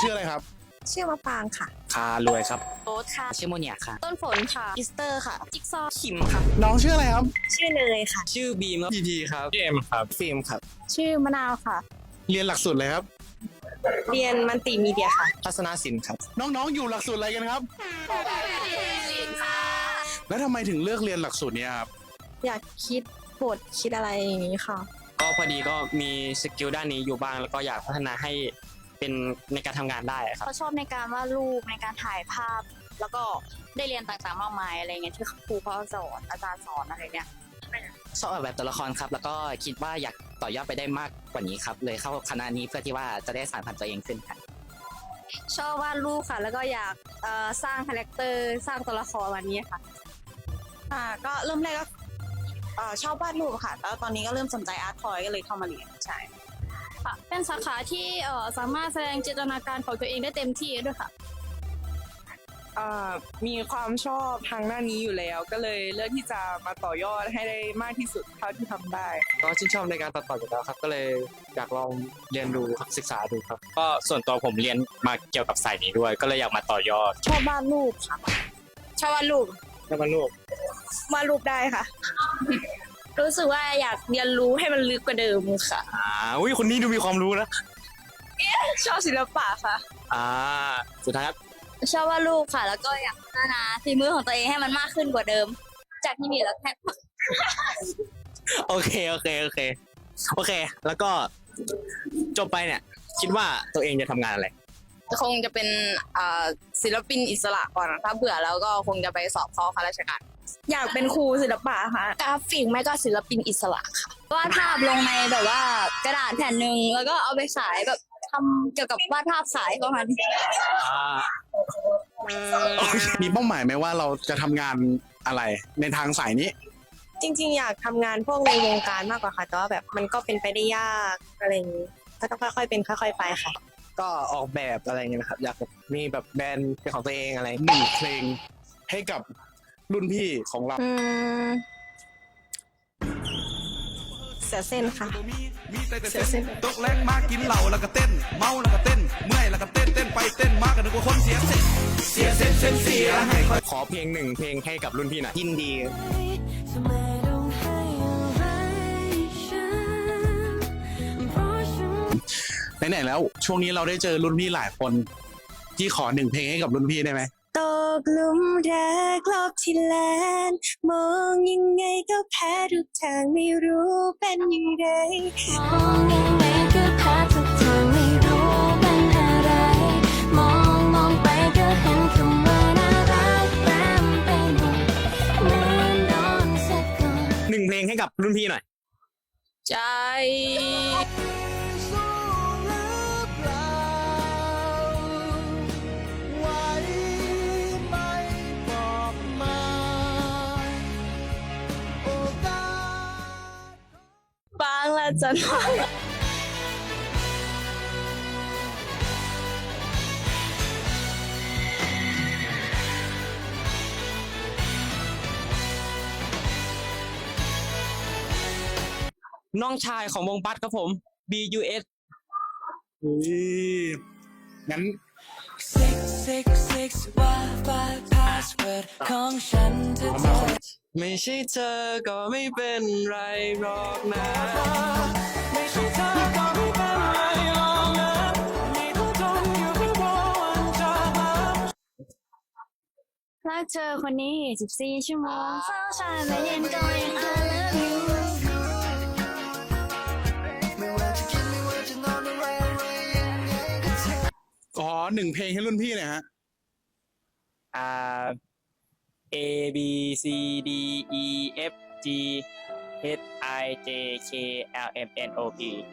ชื่ออะไรครับชื่อมะปางค่ะ คารวยครับโอ๊ตค่ะ ชื่อโมเนียค่ะ ต้นฝนค่ะอิสเตอร์ค่ะ จิ๊กซอว์ขิมค่ะ น้องชื่ออะไรครับชื่อเนยค่ะ ชื่อบีมครับพีพีครับเจมครับฟิล์มครับ ชื่อมะนาวค่ะ เรียนหลักสูตรอะไรครับ เรียนมันติมีเดียค่ะ ทัศนศิลป์ครับ น้องๆอยู่หลักสูตรอะไรกันครับ แล้วทำไมถึงเลือกเรียนหลักสูตรเนี้ยครับอยากคิดบทคิดอะไรอย่างนี้ค่ะ ก็พอดีก็มีสกิลด้านนี้อยู่บ้างแล้วก็อยากพัฒนาให้ เป็นในการทำงานได้ครับ เขาชอบในการวาดรูปในการถ่ายภาพ แล้วก็ได้เรียนต่างๆมากมายอะไรเงี้ยที่ครูเขาสอนอาจารย์สอนอะไรเงี้ยชอบออกแบบตัวละครครับ แล้วก็คิดว่าอยากต่อยอดไปได้มากกว่านี้ครับ เลยเข้าคณะนี้เพื่อที่ว่าจะได้สานฝันตัวเองขึ้นครับชอบวาดรูปค่ะ แล้วก็อยากเอ่อสร้างคาแรคเตอร์สร้างตัวละครวันนี้ค่ะอ่าก็เริ่มแรกก็เอ่อชอบวาดรูปค่ะ แล้วตอนนี้ก็เริ่มสนใจอาร์ตทอยก็เลยเข้ามาเรียนใช่ ค่ะ เป็นสาขาที่เอ่อสามารถแสดงจินตนาการของตัวเองได้เต็มที่ด้วยค่ะ อ่ามีความชอบทางด้านนี้อยู่แล้ว ก็เลยเลือกที่จะมาต่อยอดให้ได้มากที่สุดเท่าที่ทำได้ ก็ชื่นชอบในการตัดต่ออยู่แล้วครับ ก็เลยอยากลองเรียนดูครับศึกษาดูครับ ก็ส่วนตัวผมเรียนมาเกี่ยวกับสายนี้ด้วย ก็เลยอยากมาต่อยอด ชอบวาดรูปค่ะชอบวาดรูปแล้วมันลูกวาดรูปได้ค่ะ รู้สึกว่าอยากเรียนรู้ให้มันลึกกว่าเดิมค่ะอ่าอุ้ยคนนี้ดูมีความรู้นะชอบศิลปะค่ะ อ่า สุดท้ายครับชอบวาดรูปค่ะ แล้วก็อยากพัฒนาฝีมือของตัวเองให้มันมากขึ้นกว่าเดิม จากที่มีแล้วแค่โอเคโอเคโอเคโอเค แล้วก็จบไปเนี่ย คิดว่าตัวเองจะทำงานอะไรคงจะเป็นอ่าศิลปินอิสระก่อนถ้าเบื่อแล้วก็คงจะไปสอบเข้าข้าราชการ อยากเป็นครูศิลปะค่ะกราฟิกไม่ก็ศิลปินอิสระค่ะวาดภาพลงในแบบว่ากระดาษแผ่นหนึ่งแล้วก็เอาไปขายแบบทำเกี่ยวกับวาดภาพขายประมาณนี้อ่ามีเป้าหมายไหมว่าเราจะทำงานอะไรในทางสายนี้ จริง ๆ อยากทำงานพวกในวงการมากกว่าค่ะแต่ว่าแบบมันก็เป็นไปได้ยากอะไรอย่างนี้ก็ต้องค่อย ๆ เป็นค่อย ๆ ไปค่ะ ก็ออกแบบอะไรเงี้ยนะครับ อยากแบบมีแบบแบรนด์เป็นของตัวเองอะไรหนึ่งเพลงให้กับ รุ่นพี่ของเรา อืมเสียเส้นค่ะ มีแต่แต่เส้นตกแรงมากินเหล้าแล้วก็เต้น เมาแล้วก็เต้น เมื่อยแล้วก็เต้นเต้นไปเต้นมากันนึกว่าคนเสียเส้นเสียเส้นเส้นเสียให้คอยขอเพลงหนึ่งเพลงให้กับรุ่นพี่หน่อยยินดี ทำไมต้องให้อะไรฉันเพราะฉัน ไหนๆแล้ว ช่วงนี้เราได้เจอรุ่นพี่หลายคน ที่ขอหนึ่งเพลงให้กับรุ่นพี่ได้ไหม ตกหลุมรักรอบที่แลนมองยังไงก็แพ้ทุกทางไม่รู้เป็นยังไงมองยังไงก็แพ้ทุกทางไม่รู้เป็นอะไร มองมองไปก็เห็นคำว่าน่ารักแปมไปหมดเหมือนโดนสะกดหนึ่งเพลงให้กับรุ่นพี่หน่อย ใจ ละจันน้องชายของวงบัสครับผม BUS อุ้ยงั้น Six six six Wi-Fi password ของฉันเธอเจอ ไม่ใช่เธอก็ไม่เป็นไรหรอกนะ ไม่ใช่เธอก็ไม่เป็นไรหรอกนะไม่ต้องทนอยู่เพื่อรอวันจากลารักเธอคนนี้24ชั่วโมงเฝ้าฉันไม่เย็นก็ยัง I love you ขอหนึ่งเพลงให้รุ่นพี่หน่อยฮะ อ่า A B C D E F G H I J K L M N O P